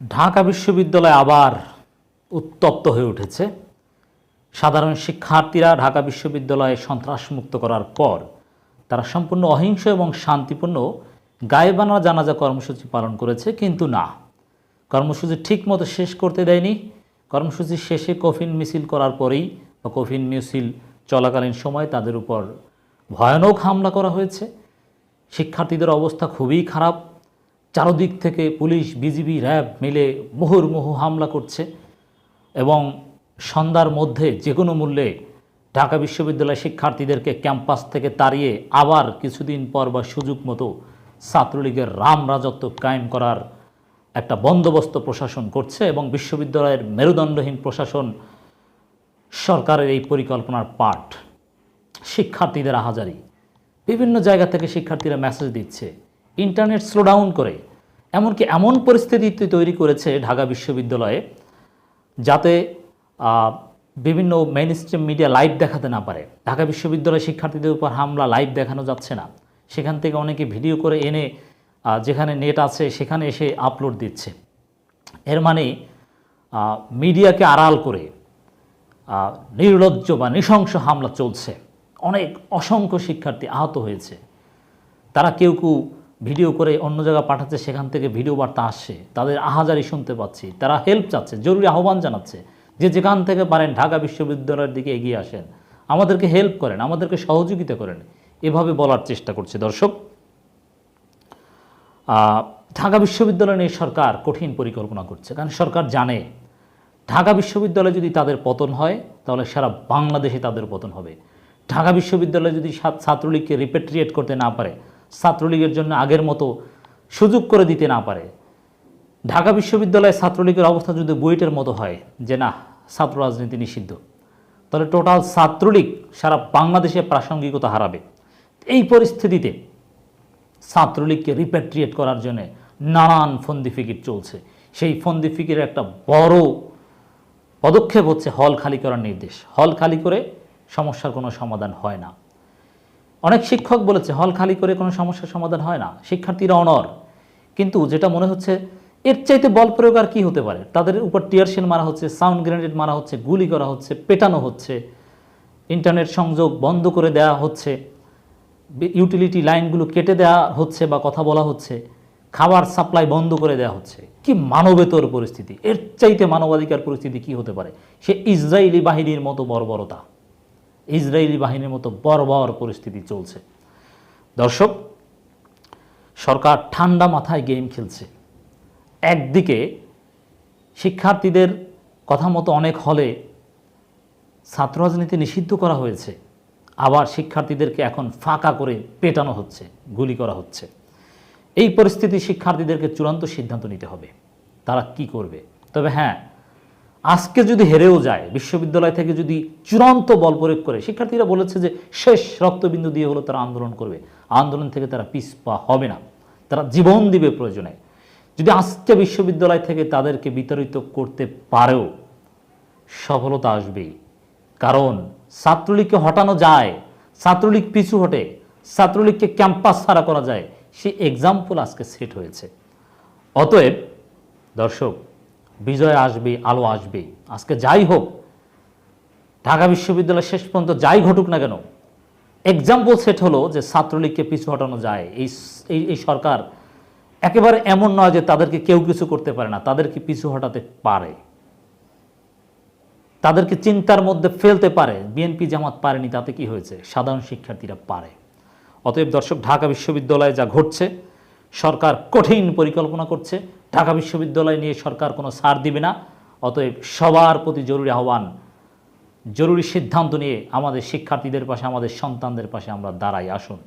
ঢাকা বিশ্ববিদ্যালয় আবার উত্তপ্ত হয়ে উঠেছে। সাধারণ শিক্ষার্থীরা ঢাকা বিশ্ববিদ্যালয়ে সন্ত্রাসমুক্ত করার পর তারা সম্পূর্ণ অহিংস এবং শান্তিপূর্ণ গায়েবানা জানাজা কর্মসূচি পালন করেছে, কিন্তু না। কর্মসূচি ঠিকমতো শেষ করতে দেয়নি। কর্মসূচি শেষে কফিন মিছিল করার পরেই বা কফিন মিছিল চলাকালীন সময় তাদের উপর ভয়ানক হামলা করা হয়েছে। শিক্ষার্থীদের অবস্থা খুবই খারাপ। চারদিক থেকে পুলিশ, বিজিবি, র্যাব মিলে মুহুর্মুহু হামলা করছে এবং সন্ধ্যার মধ্যে যে কোনো মূল্যে ঢাকা বিশ্ববিদ্যালয় শিক্ষার্থীদেরকে ক্যাম্পাস থেকে তাড়িয়ে আবার কিছুদিন পর বা সুযোগ মতো ছাত্রলীগের রাম রাজত্ব কায়েম করার একটা বন্দোবস্ত প্রশাসন করছে এবং বিশ্ববিদ্যালয়ের মেরুদণ্ডহীন প্রশাসন সরকারের এই পরিকল্পনার পাঠ শিক্ষার্থীদের আহাজারি বিভিন্ন জায়গা থেকে শিক্ষার্থীরা মেসেজ দিচ্ছে। ইন্টারনেট স্লো ডাউন করে, এমনকি এমন পরিস্থিতি তৈরি করেছে ঢাকা বিশ্ববিদ্যালয়ে যাতে বিভিন্ন মেইন স্ট্রিম মিডিয়া লাইভ দেখাতে না পারে। ঢাকা বিশ্ববিদ্যালয় শিক্ষার্থীদের উপর হামলা লাইভ দেখানো যাচ্ছে না। সেখান থেকে অনেকে ভিডিও করে এনে যেখানে নেট আছে সেখানে এসে আপলোড দিচ্ছে। এর মানে মিডিয়াকে আড়াল করে নির্লজ্জ বা নৃশংস হামলা চলছে। অনেক অসংখ্য শিক্ষার্থী আহত হয়েছে। তারা কেউ কেউ ভিডিও করে অন্য জায়গায় পাঠাচ্ছে, সেখান থেকে ভিডিও বার্তা আসছে। তাদের আহাজারি শুনতে পাচ্ছি, তারা হেল্প চাচ্ছে, জরুরি আহ্বান জানাচ্ছে যে যেখান থেকে পারেন ঢাকা বিশ্ববিদ্যালয়ের দিকে এগিয়ে আসেন। আমাদেরকে হেল্প করেন, আমাদেরকে সহযোগিতা করেন। এভাবে বলার চেষ্টা করছে দর্শক। ঢাকা বিশ্ববিদ্যালয় নিয়ে সরকার কঠিন পরিকল্পনা করছে, কারণ সরকার জানে ঢাকা বিশ্ববিদ্যালয়ে যদি তাদের পতন হয়, তাহলে সারা বাংলাদেশে তাদের পতন হবে। ঢাকা বিশ্ববিদ্যালয় যদি ছাত্রলীগকে রিপেট্রিয়েট করতে না পারে ছাত্রলীগের জন্য আগের মতো সুযোগ করে দিতে না পারে। ঢাকা বিশ্ববিদ্যালয়ে ছাত্রলীগের অবস্থা যদি বুয়েটের মতো হয়, যে না, ছাত্র রাজনীতি নিষিদ্ধ, তাহলে টোটাল ছাত্রলীগ সারা বাংলাদেশে প্রাসঙ্গিকতা হারাবে। এই পরিস্থিতিতে ছাত্রলীগকে রিপ্যাট্রিয়েট করার জন্য নানান ফন্দি ফিকির চলছে। সেই ফন্দি ফিকিরের একটা বড় পদক্ষেপ হচ্ছে হল খালি করার নির্দেশ। হল খালি করে সমস্যার কোনো সমাধান হয় না। অনেক শিক্ষক বলেছে, হল খালি করে কোনো সমস্যার সমাধান হয় না। শিক্ষার্থীরা অনর। কিন্তু যেটা মনে হচ্ছে, এর চাইতে বল প্রয়োগ আর কী হতে পারে? তাদের উপর টিয়ারশেল মারা হচ্ছে, সাউন্ড গ্রেনেড মারা হচ্ছে, গুলি করা হচ্ছে, পেটানো হচ্ছে, ইন্টারনেট সংযোগ বন্ধ করে দেওয়া হচ্ছে, ইউটিলিটি লাইনগুলো কেটে দেওয়া হচ্ছে বা কথা বলা হচ্ছে, খাবার সাপ্লাই বন্ধ করে দেওয়া হচ্ছে। কি মানবেতর পরিস্থিতি! এর চাইতে মানবাধিকার পরিস্থিতি কি হতে পারে? সে ইসরায়েলি বাহিনীর মতো বর্বরতা। ইসরায়েলি বাহিনীর মতো বর্বর পরিস্থিতি চলছে। দর্শক, সরকার ঠান্ডা মাথায় গেম খেলছে। একদিকে শিক্ষার্থীদের কথা মতো অনেক হলে ছাত্র রাজনীতি নিষিদ্ধ করা হয়েছে, আবার শিক্ষার্থীদেরকে এখন ফাঁকা করে পেটানো হচ্ছে, গুলি করা হচ্ছে। এই পরিস্থিতি শিক্ষার্থীদেরকে চূড়ান্ত সিদ্ধান্ত নিতে হবে। তারা কি করবে? তবে হ্যাঁ আজকে যদি হেরেও যায়, বিশ্ববিদ্যালয় থেকে যদি চূড়ান্ত বল প্রয়োগ করে, শিক্ষার্থীরা বলেছে যে শেষ রক্তবিন্দু দিয়ে হলো তারা আন্দোলন করবে। আন্দোলন থেকে তারা পিছপা হবে না। তারা জীবন দিবে প্রয়োজনে। যদি আজকে বিশ্ববিদ্যালয় থেকে তাদেরকে বিতাড়িত করতে পারেও, সফলতা আসবেই। কারণ ছাত্রলীগকে হটানো যায়, ছাত্রলীগ পিছু হটে, ছাত্রলীগকে ক্যাম্পাস ছাড়া করা যায়, সেই এক্সাম্পল আজকে সেট হয়েছে। অতএব দর্শক বিজয় আসবে আলো আসবে আজকে যাই হোক, ঢাকা বিশ্ববিদ্যালয় শেষ পর্যন্ত যাই ঘটুক না কেন এক্সাম্পল সেট হলো যে ছাত্রলীগকে পিছু হটানো যায়। এই এই সরকার একেবারে এমন নয় যে তাদেরকে কেউ কিছু করতে পারে না তাদেরকে পিছু হটাতে পারে? তাদেরকে চিন্তার মধ্যে ফেলতে পারে, বিএনপি জামাত পারেনি, তাতে কি হয়েছে? সাধারণ শিক্ষার্থীরা পারে। অতএব দর্শক, ঢাকা বিশ্ববিদ্যালয়ে যা ঘটছে সরকার কঠিন পরিকল্পনা করছে। ঢাকা বিশ্ববিদ্যালয় নিয়ে সরকার কোনো ছাড় দিবে না। অতএব সবার প্রতি জরুরি আহ্বান, জরুরি সিদ্ধান্ত নিয়ে আমাদের শিক্ষার্থীদের পাশে, আমাদের সন্তানদের পাশে আমরা দাঁড়াই। আসুন।